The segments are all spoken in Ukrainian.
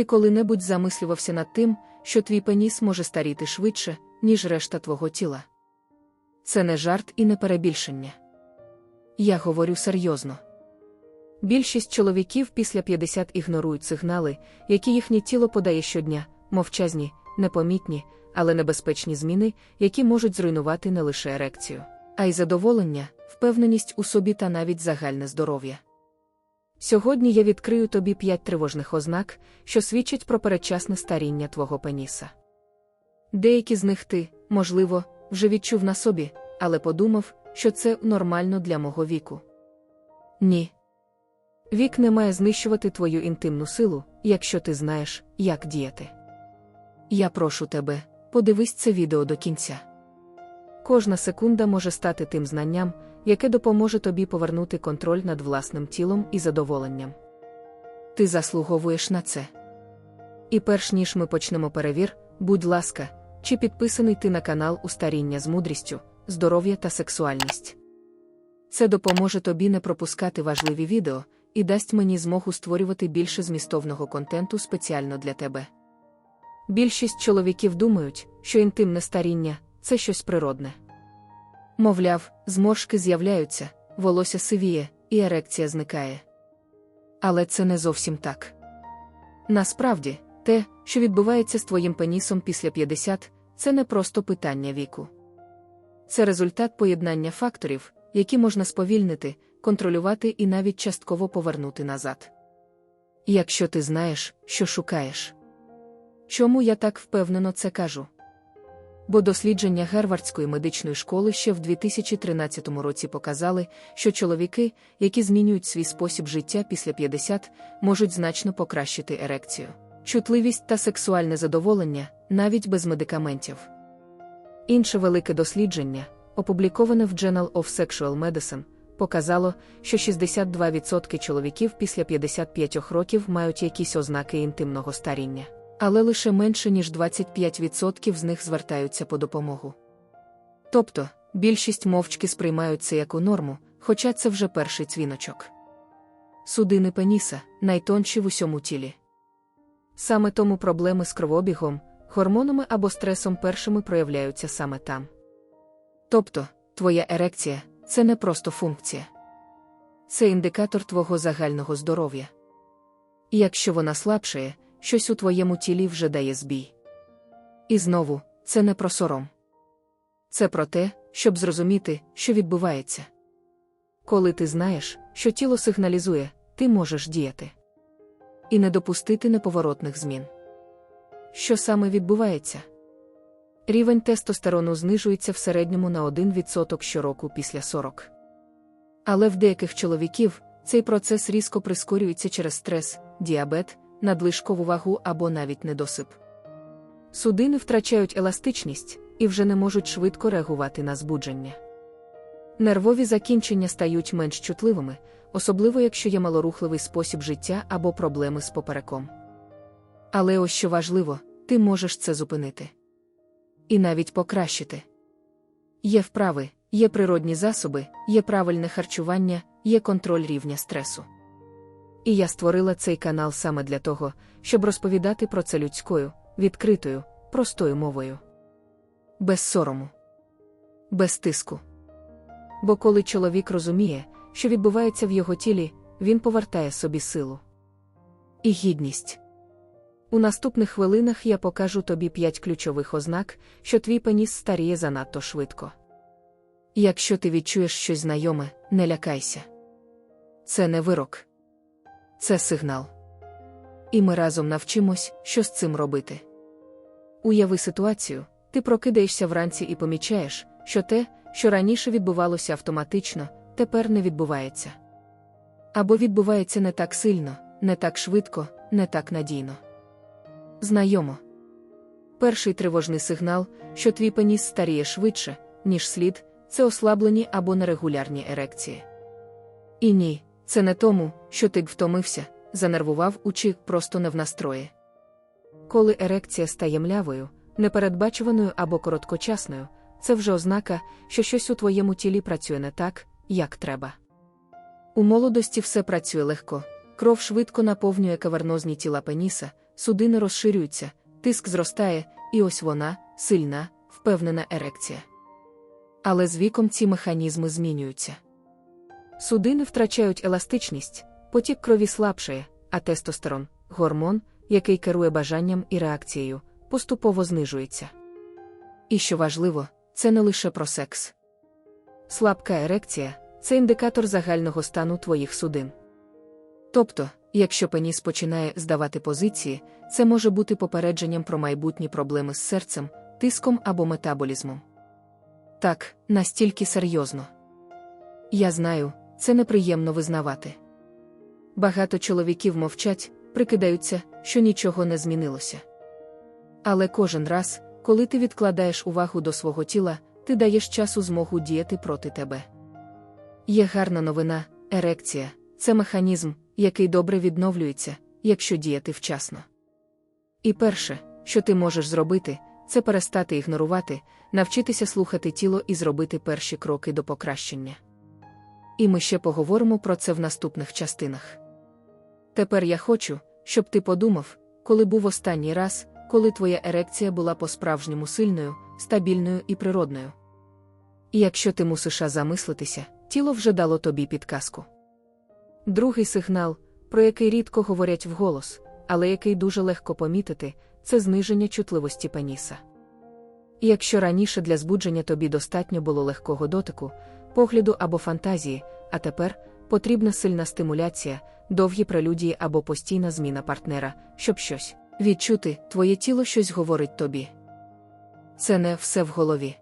Ти коли-небудь замислювався над тим, що твій пеніс може старіти швидше, ніж решта твого тіла. Це не жарт і не перебільшення. Я говорю серйозно. Більшість чоловіків після 50 ігнорують сигнали, які їхнє тіло подає щодня, мовчазні, непомітні, але небезпечні зміни, які можуть зруйнувати не лише ерекцію, а й задоволення, впевненість у собі та навіть загальне здоров'я. Сьогодні я відкрию тобі п'ять тривожних ознак, що свідчать про передчасне старіння твого пеніса. Деякі з них ти, можливо, вже відчув на собі, але подумав, що це нормально для мого віку. Ні. Вік не має знищувати твою інтимну силу, якщо ти знаєш, як діяти. Я прошу тебе, подивись це відео до кінця. Кожна секунда може стати тим знанням, яке допоможе тобі повернути контроль над власним тілом і задоволенням. Ти заслуговуєш на це. І перш ніж ми почнемо перевір, будь ласка, чи підписаний ти на канал у старіння з мудрістю, здоров'я та сексуальність. Це допоможе тобі не пропускати важливі відео і дасть мені змогу створювати більше змістовного контенту спеціально для тебе. Більшість чоловіків думають, що інтимне старіння це щось природне. Мовляв, зморшки з'являються, волосся сивіє, і ерекція зникає. Але це не зовсім так. Насправді, те, що відбувається з твоїм пенісом після 50, це не просто питання віку. Це результат поєднання факторів, які можна сповільнити, контролювати і навіть частково повернути назад. Якщо ти знаєш, що шукаєш. Чому я так впевнено це кажу? Бо дослідження Гарвардської медичної школи ще в 2013 році показали, що чоловіки, які змінюють свій спосіб життя після 50, можуть значно покращити ерекцію, чутливість та сексуальне задоволення навіть без медикаментів. Інше велике дослідження, опубліковане в Journal of Sexual Medicine, показало, що 62% чоловіків після 55 років мають якісь ознаки інтимного старіння але лише менше ніж 25% з них звертаються по допомогу. Тобто, більшість мовчки сприймають це як у норму, хоча це вже перший цвіночок. Судини пеніса найтонші в усьому тілі. Саме тому проблеми з кровообігом, гормонами або стресом першими проявляються саме там. Тобто, твоя ерекція це не просто функція, це індикатор твого загального здоров'я. І якщо вона слабшає, щось у твоєму тілі вже дає збій. І знову, це не про сором. Це про те, щоб зрозуміти, що відбувається. Коли ти знаєш, що тіло сигналізує, ти можеш діяти. І не допустити неповоротних змін. Що саме відбувається? Рівень тестостерону знижується в середньому на 1% щороку після 40. Але в деяких чоловіків цей процес різко прискорюється через стрес, діабет, надлишкову вагу або навіть недосип. Судини втрачають еластичність і вже не можуть швидко реагувати на збудження. Нервові закінчення стають менш чутливими, особливо якщо є малорухливий спосіб життя або проблеми з попереком. Але ось що важливо, ти можеш це зупинити. І навіть покращити. Є вправи, є природні засоби, є правильне харчування, є контроль рівня стресу. І я створила цей канал саме для того, щоб розповідати про це людською, відкритою, простою мовою. Без сорому, без тиску. Бо коли чоловік розуміє, що відбувається в його тілі, він повертає собі силу і гідність. У наступних хвилинах я покажу тобі п'ять ключових ознак, що твій пеніс старіє занадто швидко. Якщо ти відчуєш щось знайоме, не лякайся. Це не вирок це сигнал. І ми разом навчимось, що з цим робити. Уяви ситуацію, ти прокидаєшся вранці і помічаєш, що те, що раніше відбувалося автоматично, тепер не відбувається. Або відбувається не так сильно, не так швидко, не так надійно. Знайомо. Перший тривожний сигнал, що твій пеніс старіє швидше, ніж слід, це ослаблені або нерегулярні ерекції. І ні, це не тому, що ти втомився, занервував учи просто не в настрої. Коли ерекція стає млявою, непередбачуваною або короткочасною, це вже ознака, що щось у твоєму тілі працює не так, як треба. У молодості все працює легко, кров швидко наповнює кавернозні тіла пеніса, судини розширюються, тиск зростає, і ось вона, сильна, впевнена ерекція. Але з віком ці механізми змінюються. Судини втрачають еластичність, потік крові слабшає, а тестостерон, гормон, який керує бажанням і реакцією, поступово знижується. І що важливо, це не лише про секс. Слабка ерекція це індикатор загального стану твоїх судин. Тобто, якщо пеніс починає здавати позиції, це може бути попередженням про майбутні проблеми з серцем, тиском або метаболізмом. Так, настільки серйозно. Я знаю, це неприємно визнавати. Багато чоловіків мовчать, прикидаються, що нічого не змінилося. Але кожен раз, коли ти відкладаєш увагу до свого тіла, ти даєш часу змогу діяти проти тебе. Є гарна новина, ерекція це механізм, який добре відновлюється, якщо діяти вчасно. І перше, що ти можеш зробити, це перестати ігнорувати, навчитися слухати тіло і зробити перші кроки до покращення. І ми ще поговоримо про це в наступних частинах. Тепер я хочу, щоб ти подумав, коли був останній раз, коли твоя ерекція була по-справжньому сильною, стабільною і природною. І якщо ти мусиш замислитися, тіло вже дало тобі підказку. Другий сигнал, про який рідко говорять вголос, але який дуже легко помітити, це зниження чутливості пеніса. І якщо раніше для збудження тобі достатньо було легкого дотику, погляду або фантазії, а тепер потрібна сильна стимуляція, довгі прелюдії або постійна зміна партнера, щоб щось відчути, твоє тіло щось говорить тобі. Це не все в голові.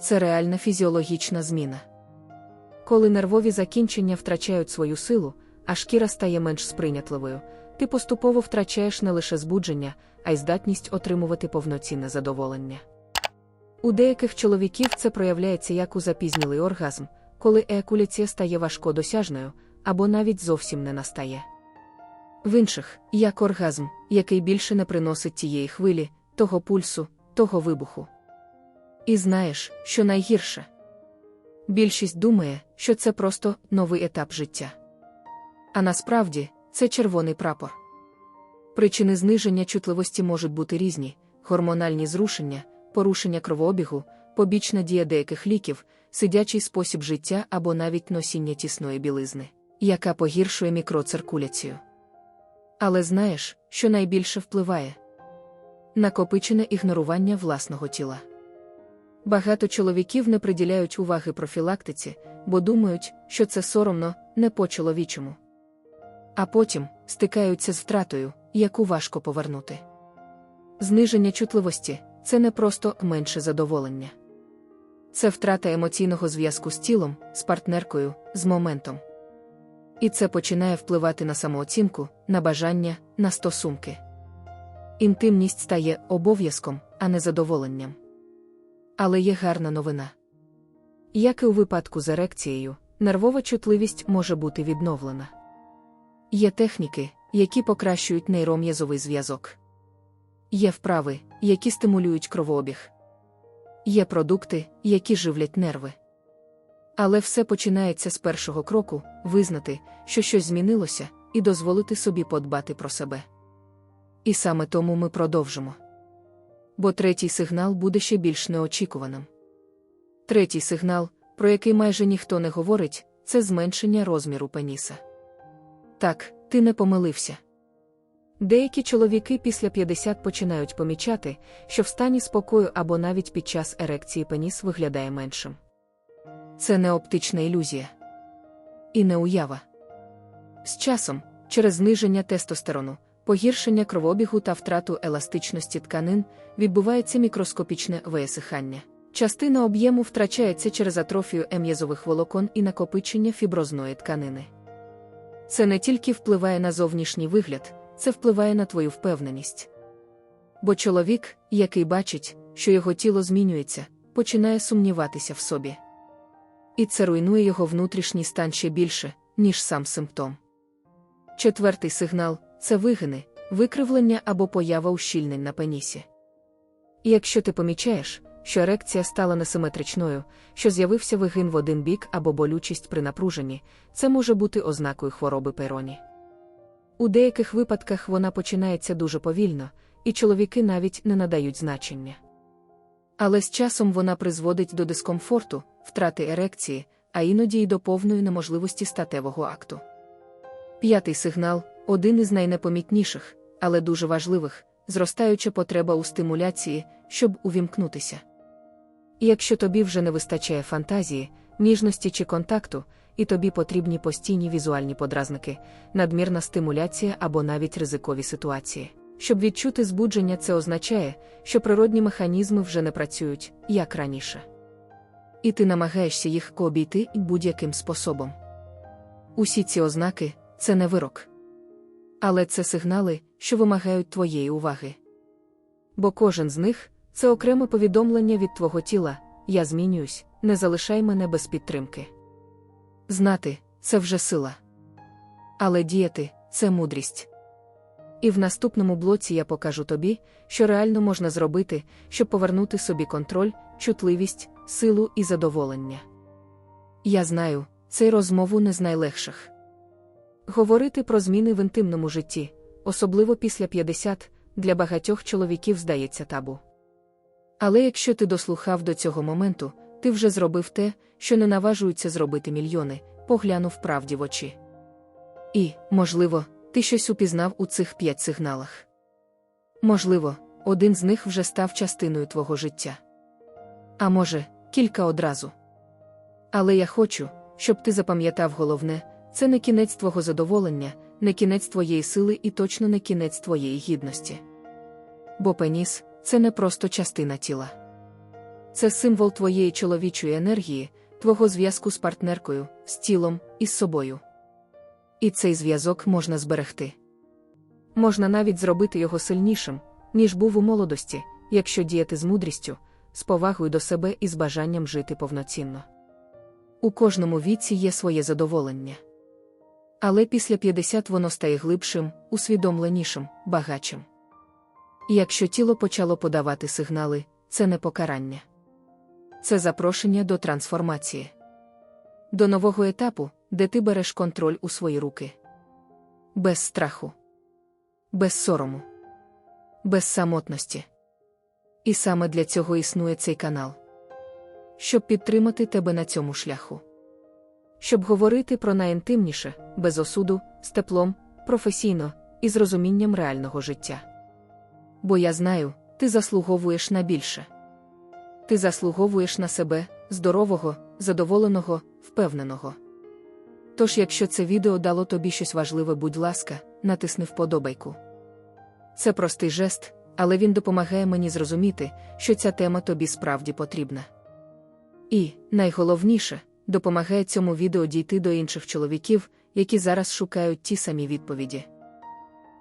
Це реальна фізіологічна зміна. Коли нервові закінчення втрачають свою силу, а шкіра стає менш сприйнятливою, ти поступово втрачаєш не лише збудження, а й здатність отримувати повноцінне задоволення. У деяких чоловіків це проявляється як у запізнілий оргазм, коли еякуляція стає важкодосяжною або навіть зовсім не настає. В інших, як оргазм, який більше не приносить тієї хвилі, того пульсу, того вибуху. І знаєш, що найгірше. Більшість думає, що це просто новий етап життя. А насправді це червоний прапор. Причини зниження чутливості можуть бути різні: гормональні зрушення, порушення кровообігу, побічна дія деяких ліків, сидячий спосіб життя або навіть носіння тісної білизни, яка погіршує мікроциркуляцію. Але знаєш, що найбільше впливає накопичене ігнорування власного тіла. Багато чоловіків не приділяють уваги профілактиці, бо думають, що це соромно, не по-чоловічому. А потім стикаються з втратою, яку важко повернути. Зниження чутливості це не просто менше задоволення. Це втрата емоційного зв'язку з тілом, з партнеркою, з моментом. І це починає впливати на самооцінку, на бажання, на стосунки. Інтимність стає обов'язком, а не задоволенням. Але є гарна новина. Як і у випадку з ерекцією, нервова чутливість може бути відновлена. Є техніки, які покращують нейром'язовий зв'язок. Є вправи, які стимулюють кровообіг. Є продукти, які живлять нерви. Але все починається з першого кроку визнати, що щось змінилося, і дозволити собі подбати про себе. І саме тому ми продовжимо. Бо третій сигнал буде ще більш неочікуваним. Третій сигнал, про який майже ніхто не говорить, це зменшення розміру пеніса. Так, ти не помилився. Деякі чоловіки після 50 починають помічати, що в стані спокою або навіть під час ерекції пеніс виглядає меншим. Це не оптична ілюзія. І не уява. З часом, через зниження тестостерону, погіршення кровобігу та втрату еластичності тканин, відбувається мікроскопічне висихання. Частина об'єму втрачається через атрофію ем'язових волокон і накопичення фіброзної тканини. Це не тільки впливає на зовнішній вигляд, це впливає на твою впевненість. Бо чоловік, який бачить, що його тіло змінюється, починає сумніватися в собі. І це руйнує його внутрішній стан ще більше, ніж сам симптом. Четвертий сигнал це вигини, викривлення або поява ущільнень на пенісі. І якщо ти помічаєш, що ерекція стала несиметричною, що з'явився вигин в один бік або болючість при напруженні, це може бути ознакою хвороби пероні. У деяких випадках вона починається дуже повільно, і чоловіки навіть не надають значення. Але з часом вона призводить до дискомфорту, втрати ерекції, а іноді й до повної неможливості статевого акту. П'ятий сигнал один із найнепомітніших, але дуже важливих, зростаюча потреба у стимуляції, щоб увімкнутися. І якщо тобі вже не вистачає фантазії, ніжності чи контакту, і тобі потрібні постійні візуальні подразники, надмірна стимуляція або навіть ризикові ситуації. Щоб відчути збудження, це означає, що природні механізми вже не працюють, як раніше. І ти намагаєшся їх обійти будь-яким способом. Усі ці ознаки це не вирок. Але це сигнали, що вимагають твоєї уваги. Бо кожен з них це окреме повідомлення від твого тіла, я змінююсь, не залишай мене без підтримки. Знати це вже сила. Але діяти це мудрість. І в наступному блоці я покажу тобі, що реально можна зробити, щоб повернути собі контроль, чутливість, силу і задоволення. Я знаю, цей розмову не з найлегших. Говорити про зміни в інтимному житті, особливо після 50, для багатьох чоловіків здається табу. Але якщо ти дослухав до цього моменту, ти вже зробив те, що не наважуються зробити мільйони, поглянув правді в очі. І, можливо, ти щось упізнав у цих п'ять сигналах. Можливо, один з них вже став частиною твого життя. А може, кілька одразу. Але я хочу, щоб ти запам'ятав головне це не кінець твого задоволення, не кінець твоєї сили і точно не кінець твоєї гідності. Бо пеніс це не просто частина тіла. Це символ твоєї чоловічої енергії, твого зв'язку з партнеркою, з тілом і з собою. І цей зв'язок можна зберегти. Можна навіть зробити його сильнішим, ніж був у молодості, якщо діяти з мудрістю, з повагою до себе і з бажанням жити повноцінно. У кожному віці є своє задоволення. Але після 50 воно стає глибшим, усвідомленішим, багачим. І якщо тіло почало подавати сигнали, це не покарання. Це запрошення до трансформації. До нового етапу, де ти береш контроль у свої руки. Без страху, без сорому, без самотності. І саме для цього існує цей канал. Щоб підтримати тебе на цьому шляху. Щоб говорити про найінтимніше, без осуду, з теплом, професійно і з розумінням реального життя. Бо я знаю, ти заслуговуєш на більше. Ти заслуговуєш на себе, здорового, задоволеного, впевненого. Тож, якщо це відео дало тобі щось важливе, будь ласка, натисни вподобайку. Це простий жест, але він допомагає мені зрозуміти, що ця тема тобі справді потрібна. І, найголовніше, допомагає цьому відео дійти до інших чоловіків, які зараз шукають ті самі відповіді.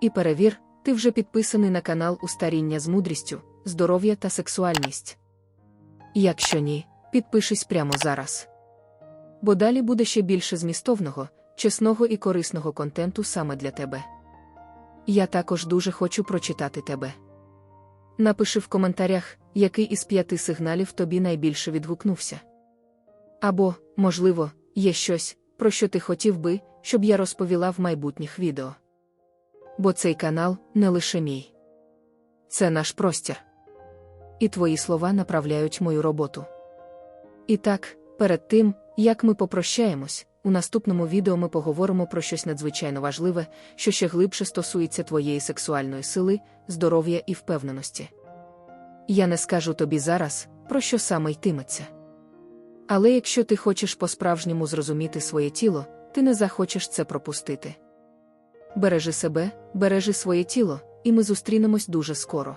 І перевір, ти вже підписаний на канал Устаріння з мудрістю, здоров'я та сексуальність. Якщо ні, підпишись прямо зараз. Бо далі буде ще більше змістовного, чесного і корисного контенту саме для тебе. Я також дуже хочу прочитати тебе. Напиши в коментарях, який із п'яти сигналів тобі найбільше відгукнувся. Або, можливо, є щось, про що ти хотів би, щоб я розповіла в майбутніх відео. Бо цей канал не лише мій. Це наш простір. І твої слова направляють мою роботу. І так, перед тим, як ми попрощаємось, у наступному відео ми поговоримо про щось надзвичайно важливе, що ще глибше стосується твоєї сексуальної сили, здоров'я і впевненості. Я не скажу тобі зараз, про що саме йтиметься. Але якщо ти хочеш по-справжньому зрозуміти своє тіло, ти не захочеш це пропустити. Бережи себе, бережи своє тіло, і ми зустрінемось дуже скоро.